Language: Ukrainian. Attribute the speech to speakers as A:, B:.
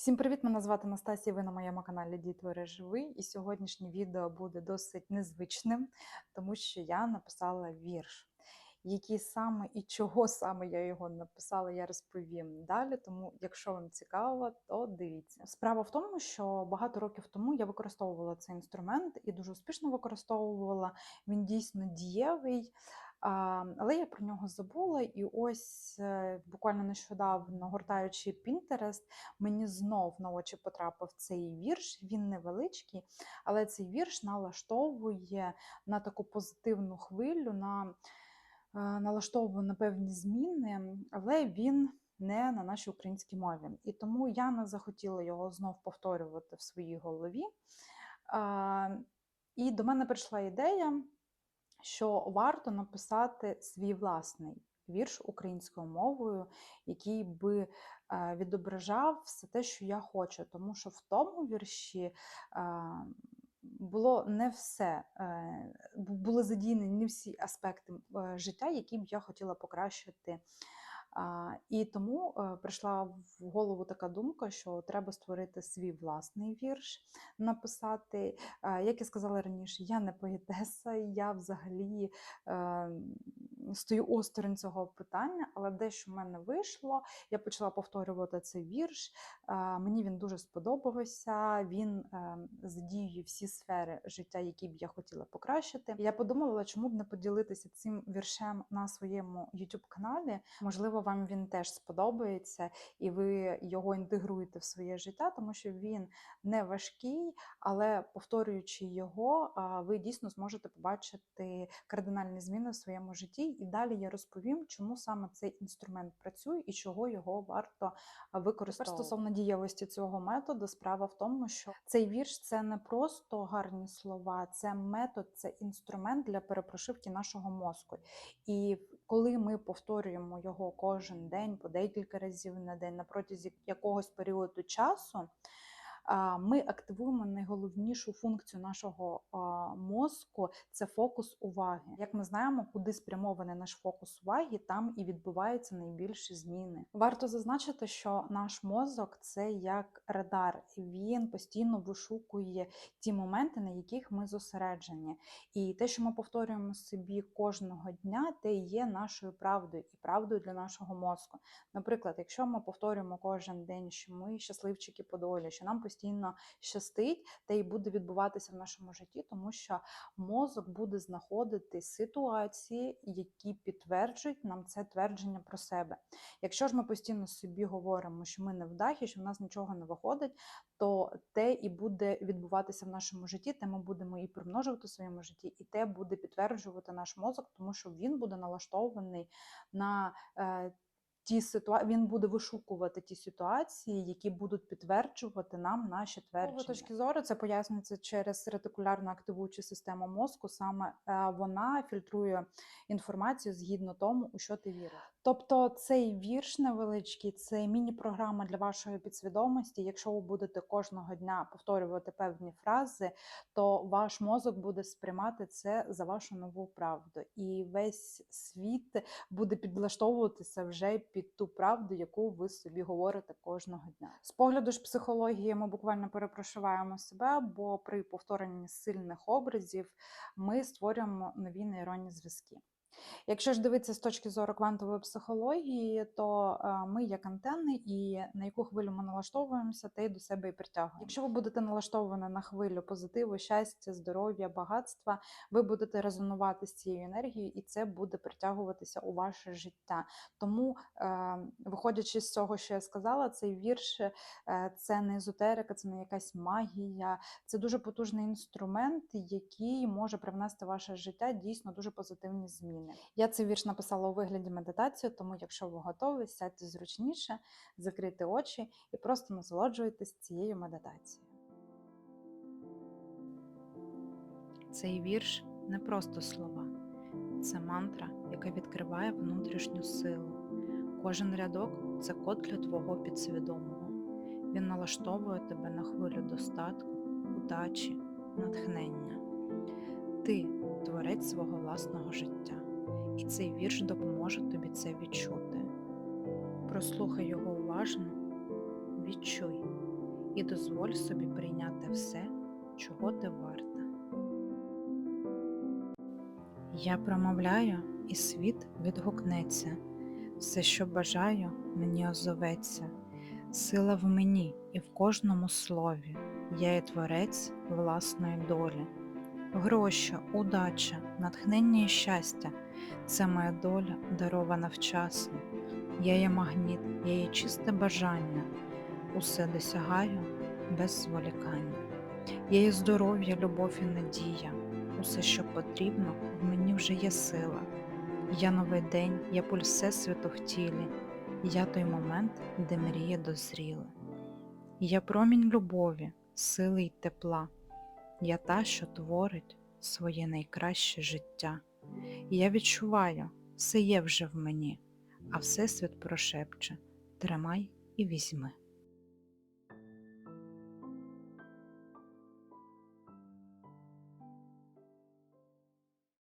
A: Всім привіт! Мене звати Настасія. Ви на моєму каналі Дітвори Живий. І сьогоднішнє відео буде досить незвичним, тому що я написала вірш. Який саме і чого саме я його написала, я розповім далі. Тому, якщо вам цікаво, то дивіться. Справа в тому, що багато років тому я використовувала цей інструмент і дуже успішно використовувала. Він дійсно дієвий. Але я про нього забула, і ось е, буквально нещодавно, гортаючи Pinterest, мені знов на очі потрапив цей вірш. Він невеличкий, але цей вірш налаштовує на таку позитивну хвилю, на е, налаштовує на певні зміни, але він не на нашій українській мові. І тому я не захотіла його знов повторювати в своїй голові. І до мене прийшла ідея що варто написати свій власний вірш українською мовою, який би е, відображав все те, що я хочу. Тому що в тому вірші е, було не все, е, були задіяні не всі аспекти життя, які б я хотіла покращити. І тому прийшла в голову така думка, що треба створити свій власний вірш, написати. Як я сказала раніше, я не поетеса, я взагалі стою осторонь цього питання, але дещо в мене вийшло. Я почала повторювати цей вірш. Мені він дуже сподобався. Він задіює всі сфери життя, які б я хотіла покращити. Я подумала, чому б не поділитися цим віршем на своєму youtube каналі Можливо, вам він теж сподобається, і ви його інтегруєте в своє життя, тому що він не важкий, але повторюючи його, ви дійсно зможете побачити кардинальні зміни в своєму житті. І далі я розповім, чому саме цей інструмент працює і чого його варто використовувати. Тепер Стосовно дієвості цього методу, справа в тому, що цей вірш це не просто гарні слова, це метод, це інструмент для перепрошивки нашого мозку. І коли ми повторюємо його кожен день по декілька разів на день на протязі якогось періоду часу ми активуємо найголовнішу функцію нашого мозку це фокус уваги. Як ми знаємо, куди спрямований наш фокус уваги, там і відбуваються найбільші зміни. Варто зазначити, що наш мозок це як радар, він постійно вишукує ті моменти, на яких ми зосереджені. І те, що ми повторюємо собі кожного дня, те є нашою правдою і правдою для нашого мозку. Наприклад, якщо ми повторюємо кожен день, що ми щасливчики по долі, що нам постійно постійно щастить, те й буде відбуватися в нашому житті, тому що мозок буде знаходити ситуації, які підтверджують нам це твердження про себе. Якщо ж ми постійно собі говоримо, що ми не вдахи, що в нас нічого не виходить, то те і буде відбуватися в нашому житті, те ми будемо і примножувати в своєму житті, і те буде підтверджувати наш мозок, тому що він буде налаштований на е, ті ситуації, він буде вишукувати ті ситуації, які будуть підтверджувати нам наші твердження. З точки зору це пояснюється через ретикулярну активуючу систему мозку. Саме е, вона фільтрує інформацію згідно тому, у що ти віриш. Тобто цей вірш невеличкий, це міні-програма для вашої підсвідомості. Якщо ви будете кожного дня повторювати певні фрази, то ваш мозок буде сприймати це за вашу нову правду, і весь світ буде підлаштовуватися вже під ту правду, яку ви собі говорите кожного дня. З погляду ж психології, ми буквально перепрошиваємо себе, бо при повторенні сильних образів ми створюємо нові нейронні зв'язки. Якщо ж дивитися з точки зору квантової психології, то е, ми як антенни, і на яку хвилю ми налаштовуємося, те й до себе і притягуємо. Якщо ви будете налаштовані на хвилю позитиву, щастя, здоров'я, багатства, ви будете резонувати з цією енергією, і це буде притягуватися у ваше життя. Тому, е, виходячи з цього, що я сказала, цей вірш е, це не езотерика, це не якась магія, це дуже потужний інструмент, який може привнести в ваше життя дійсно дуже позитивні зміни зміни. Я цей вірш написала у вигляді медитації, тому, якщо ви готові, сядьте зручніше, закрийте очі і просто насолоджуйтесь цією медитацією. Цей вірш не просто слова, це мантра, яка відкриває внутрішню силу. Кожен рядок це код для твого підсвідомого. Він налаштовує тебе на хвилю достатку, удачі, натхнення. Ти творець свого власного життя і цей вірш допоможе тобі це відчути. Прослухай його уважно, відчуй, і дозволь собі прийняти все, чого ти варта. Я промовляю, і світ відгукнеться, все, що бажаю, мені озоветься. Сила в мені і в кожному слові, я є творець власної долі. Гроші, удача, натхнення і щастя це моя доля, дарована вчасно. Я є магніт, я є чисте бажання, усе досягаю без зволікання. Я є здоров'я, любов і надія, усе, що потрібно, в мені вже є сила. Я новий день, я пульс всесвіту в тілі, я той момент, де мрія дозріла. Я промінь любові, сили й тепла, я та, що творить своє найкраще життя. І я відчуваю, все є вже в мені, а Всесвіт прошепче тримай і візьми.